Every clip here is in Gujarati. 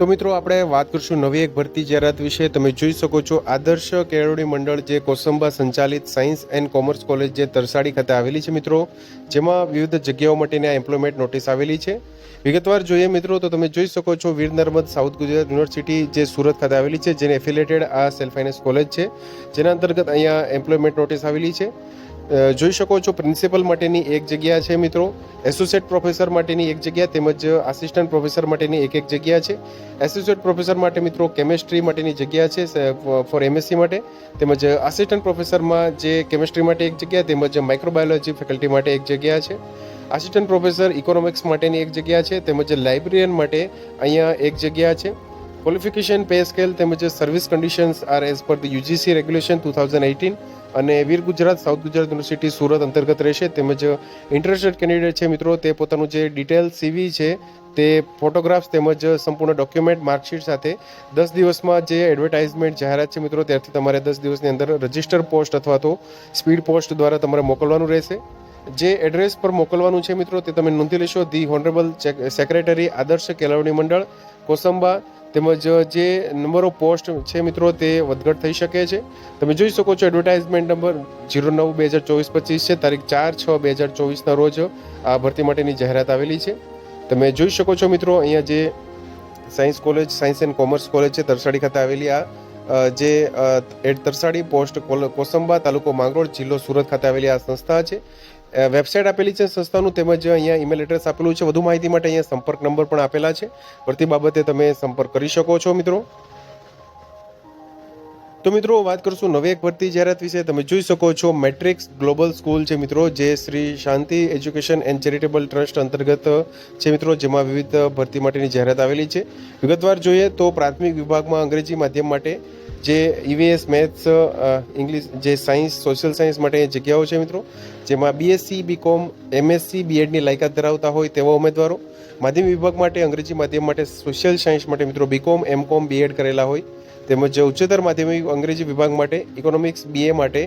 તો મિત્રો, આપણે વાત કરીશું નવી એક ભરતી જાહેરાત વિશે. તમે જોઈ શકો છો, આદર્શ કેળવણી મંડળ જે કોસંબા સંચાલિત સાયન્સ એન્ડ કોમર્સ કોલેજ જે તરસાડી ખાતે આવેલી છે મિત્રો, જેમાં વિવિધ જગ્યાઓ માટેની આ એમ્પ્લોયમેન્ટ નોટિસ આવેલી છે. વિગતવાર જોઈએ મિત્રો, તો તમે જોઈ શકો છો, વીર નર્મદ સાઉથ ગુજરાત યુનિવર્સિટી જે સુરત ખાતે આવેલી છે, જેને એફિલેટેડ આ સેલ્ફ ફાઇનાન્સ કોલેજ છે. જેના અંતર્ગત અહીંયા એમ્પ્લોયમેન્ટ નોટિસ આવેલી છે. જોઈ શકો છો પ્રિન્સિપલ માટેની એક જગ્યા છે મિત્રો. એસોસિએટ પ્રોફેસર માટેની એક જગ્યા તેમજ આસિસ્ટન્ટ પ્રોફેસર માટેની એક એક જગ્યા છે. એસોસિએટ પ્રોફેસર માટે મિત્રો કેમેસ્ટ્રી માટેની જગ્યા છે ફોર એમએસસી માટે. તેમજ આસિસ્ટન્ટ પ્રોફેસરમાં જે કેમેસ્ટ્રી માટે એક જગ્યા, તેમજ માઇક્રોબાયોલોજી ફેકલ્ટી માટે એક જગ્યા છે. આસિસ્ટન્ટ પ્રોફેસર ઇકોનોમિક્સ માટેની એક જગ્યા છે, તેમજ લાઇબ્રેરિયન માટે અહીંયા એક જગ્યા છે. ક્વોલિફિકેશન પે સ્કેલ તેમજ service conditions are as per the UGC regulation two thousand eighteen અને વીર ગુજરાત, સાઉથ ગુજરાત યુનિવર્સિટી સુરત અંતર્ગત રહેશે. તેમજ ઇન્ટરેસ્ટેડ કેન્ડિડેટ છે મિત્રો, તે પોતાનું જે ડિટેલ સીવી છે, તે ફોટોગ્રાફ્સ તેમજ સંપૂર્ણ ડોક્યુમેન્ટ માર્કશીટ સાથે દસ દિવસમાં જે એડવર્ટાઇઝમેન્ટ જાહેરાત છે મિત્રો, ત્યારથી તમારે દસ દિવસની અંદર રજિસ્ટર પોસ્ટ અથવા તો સ્પીડ પોસ્ટ દ્વારા તમારે મોકલવાનું રહેશે. જે એડ્રેસ પર મોકલવાનું છે મિત્રો, તે તમે નોંધી લેશો. ધી હોનરેબલ સેક્રેટરી આદર્શ કેળવણી મંડળ, કોસંબા તેમજ જે નંબર ઓફ પોસ્ટ છે મિત્રો, તે વધઘટ થઈ શકે છે. તમે જોઈ શકો છો, એડવર્ટાઇઝમેન્ટ નંબર જીરો નવ બે હજાર ચોવીસ પચીસ છે, તારીખ ચાર છ બે હજાર ચોવીસના રોજ આ ભરતી માટેની જાહેરાત આવેલી છે. તમે જોઈ શકો છો મિત્રો, અહીંયા જે science college, science and commerce college છે, તરસાડી ખાતે આવેલી આ જે એડ તરસાડી પોસ્ટ કોસંબા તાલુકો માંગરોળ જિલ્લો સુરત ખાતે આવેલી આ સંસ્થા છે. વેબસાઇટ આપેલી છે સંસ્થાનું તેમજ અહીંયા ઈમેલ એડ્રેસ આપેલું છે. વધુ માહિતી માટે અહીંયા સંપર્ક નંબર પણ આપેલા છે. ભરતી બાબતે તમે સંપર્ક કરી શકો છો, મિત્રો. તો મિત્રો, વાત કરશું નવી એક ભરતી જાહેરાત વિશે. તમે જોઈ શકો છો મેટ્રિક્સ ગ્લોબલ સ્કૂલ છે, મિત્રો, જે Shri Shanti education and charitable trust અંતર્ગત છે, મિત્રો, જેમાં વિવિધ ભરતી માટેની જાહેરાત આવેલી છે. વિગતવાર જોઈએ તો પ્રાથમિક વિભાગમાં અંગ્રેજી માધ્યમ માટે જે ઈવીએસ મેથ્સ ઇંગ્લિશ જે સાયન્સ સોશિયલ સાયન્સ માટે જગ્યાઓ છે મિત્રો, જેમાં બીએસસી બીકોમ એમએસસી બીએડની લાયકાત ધરાવતા હોય તેવા ઉમેદવારો, માધ્યમ વિભાગ માટે, અંગ્રેજી માધ્યમ માટે સોશિયલ સાયન્સ માટે મિત્રો બીકોમ એમકોમ બીએડ કરેલા હોય, તેમજ ઉચ્ચતર માધ્યમિક અંગ્રેજી વિભાગ માટે ઇકોનોમિક્સ બીએ માટે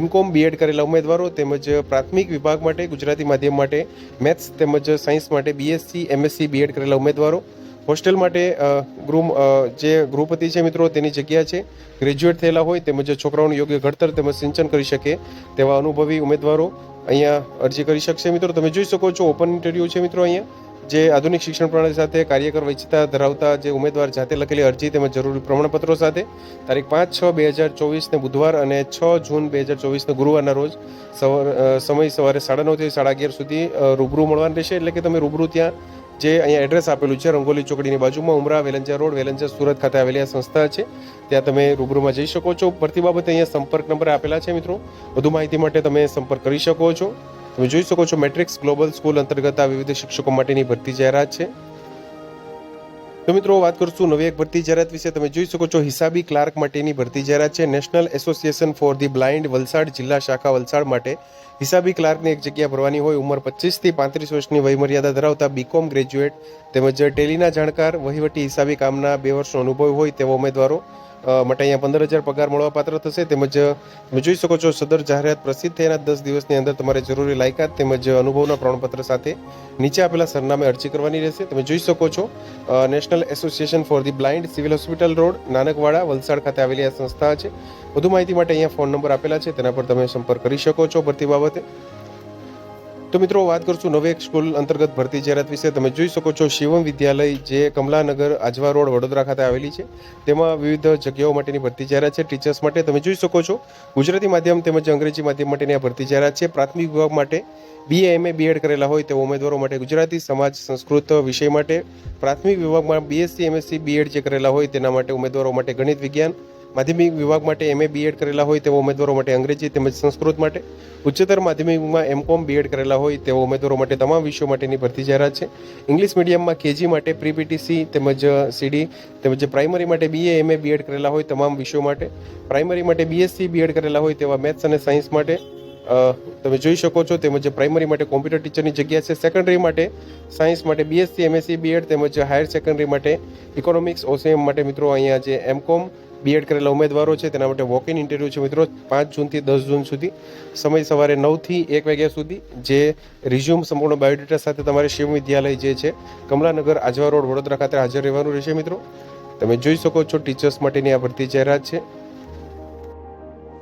એમકોમ બીએડ કરેલા ઉમેદવારો, તેમજ પ્રાથમિક વિભાગ માટે, ગુજરાતી માધ્યમ માટે મેથ્સ તેમજ સાયન્સ માટે બીએસસી એમએસસી બીએડ કરેલા ઉમેદવારો હોસ્ટેલ માટે ગૃહ જે ગૃહપતિ છે મિત્રો, તેની જગ્યા છે. ગ્રેજ્યુએટ થયેલા હોય તેમજ છોકરાઓનું યોગ્ય ઘડતર તેમજ સિંચન કરી શકે તેવા અનુભવી ઉમેદવારો અહીંયા અરજી કરી શકશે. મિત્રો, તમે જોઈ શકો છો ઓપન ઇન્ટરવ્યૂ છે મિત્રો અહીંયા, જે આધુનિક શિક્ષણ પ્રણાલી સાથે કાર્યકર વૈચતા ધરાવતા જે ઉમેદવાર જાતે લખેલી અરજી તેમજ જરૂરી પ્રમાણપત્રો સાથે તારીખ પાંચ છ બે હજાર ચોવીસને બુધવાર અને છ જૂન બે હજાર ચોવીસને ગુરુવારના રોજ સવાર સમય સવારે સાડા નવથી સાડા અગિયાર સુધી રૂબરૂ મળવાનું રહેશે. એટલે કે તમે રૂબરૂ ત્યાં જે અહીંયા એડ્રેસ આપેલું છે, રંગોલી ચોકડીની બાજુમાં ઉમરા વેલંજા રોડ વેલંજા સુરત ખાતે આવેલી આ સંસ્થા છે. ત્યાં તમે રૂબરૂમાં જઈ શકો છો. ભરતી બાબતે અહીંયા સંપર્ક નંબર આપેલા છે મિત્રો. વધુ માહિતી માટે તમે સંપર્ક કરી શકો છો. તમે જોઈ શકો છો મેટ્રિક્સ ગ્લોબલ સ્કૂલ અંતર્ગત આ વિવિધ શિક્ષકો માટેની ભરતી જાહેરાત છે. તો મિત્રો, વાત કરશું નવી એક ભરતી જાહેરાત વિશે. તમે જોઈ શકો છો, હિસાબી ક્લાર્ક માટેની ભરતી જાહેરાત છે. National association for the blind Valsad જિલ્લા શાખા વલસાડ માટે હિસાબી ક્લાર્કની એક જગ્યા ભરવાની હોય. ઉંમર પચીસથી પાંત્રીસ વર્ષની વયમર્યાદા ધરાવતા બીકોમ ગ્રેજ્યુએટ તેમજ ટેલીના જાણકાર વહીવટી હિસાબી કામના બે વર્ષનો અનુભવ હોય તેવા ઉમેદવારો માટે અહીંયા પંદર હજાર પગાર મળવાપાત્ર થશે. તેમજ, તમે જોઈ શકો છો, સદર જાહેરાત પ્રસિદ્ધ થયાના દસ દિવસની અંદર તમારે જરૂરી લાયકાત તેમજ અનુભવના પ્રમાણપત્ર સાથે નીચે આપેલા સરનામે અરજી કરવાની રહેશે. તમે જોઈ શકો છો national association for the blind civil hospital road, Nanakwada, Valsad ખાતે આવેલી આ સંસ્થા છે. વધુ માહિતી માટે અહીંયા ફોન નંબર આપેલા છે, તેના પર તમે સંપર્ક કરી શકો છો. ભરતી બાબતે તો મિત્રો, વાત કરશું નવી એક સ્કૂલ અંતર્ગત ભરતી જાહેરાત વિશે. તમે જોઈ શકો છો, શિવમ વિદ્યાલય જે કમલાનગર, આજવા રોડ, વડોદરા ખાતે આવેલી છે. તેમાં વિવિધ જગ્યાઓ માટેની ભરતી જાહેરાત છે, ટીચર્સ માટે. તમે જોઈ શકો છો, ગુજરાતી માધ્યમ તેમજ અંગ્રેજી માધ્યમ માટેની આ ભરતી જાહેરાત છે. પ્રાથમિક વિભાગ માટે બીએ એમએ બીએડ કરેલા હોય તેવા ઉમેદવારો માટે ગુજરાતી સમાજ સંસ્કૃત વિષય માટે પ્રાથમિક વિભાગમાં બીએસસી એમએસસી બીએડ જે કરેલા હોય તેના માટે ઉમેદવારો માટે ગણિત વિજ્ઞાન માધ્યમિક વિભાગ માટે એમએ બીએડ કરેલા હોય તેવા ઉમેદવારો માટે અંગ્રેજી તેમજ સંસ્કૃત માટે. ઉચ્ચતર માધ્યમિકમાં એમકોમ બીએડ કરેલા હોય તેવા ઉમેદવારો માટે તમામ વિષયો માટેની ભરતી જાહેરાત છે. ઇંગ્લિશ મીડિયમમાં કેજી માટે પ્રી પીટીસી તેમજ સીડી તેમજ પ્રાઇમરી માટે બીએ એમએ બીએડ કરેલા હોય તમામ વિષયો માટે. પ્રાઇમરી માટે બીએસસી બીએડ કરેલા હોય તેવા મેથ્સ અને સાયન્સ માટે તમે જોઈ શકો છો. તેમજ પ્રાઇમરી માટે કોમ્પ્યુટર ટીચરની જગ્યા છે. સેકન્ડરી માટે સાયન્સ માટે બીએસસી એમએસસી બીએડ તેમજ હાયર સેકન્ડરી માટે ઇકોનોમિક્સ ઓસીએમ માટે મિત્રો અહીંયા જે એમકોમ બીએડ કરેલા ઉમેદવારો છે, તેના માટે વોક ઇન ઇન્ટરવ્યૂ છે મિત્રો, પાંચ જૂનથી દસ જૂન સુધી. સમય સવારે નવથી એક વાગ્યા સુધી, જે રિઝ્યુમ સંપૂર્ણ બાયોડેટા સાથે તમારે શિવ વિદ્યાલય જે છે, કમલાનગર, આજવા રોડ, વડોદરા ખાતે હાજર રહેવાનું રહેશે મિત્રો. તમે જોઈ શકો છો ટીચર્સ માટેની આ ભરતી જાહેરાત છે.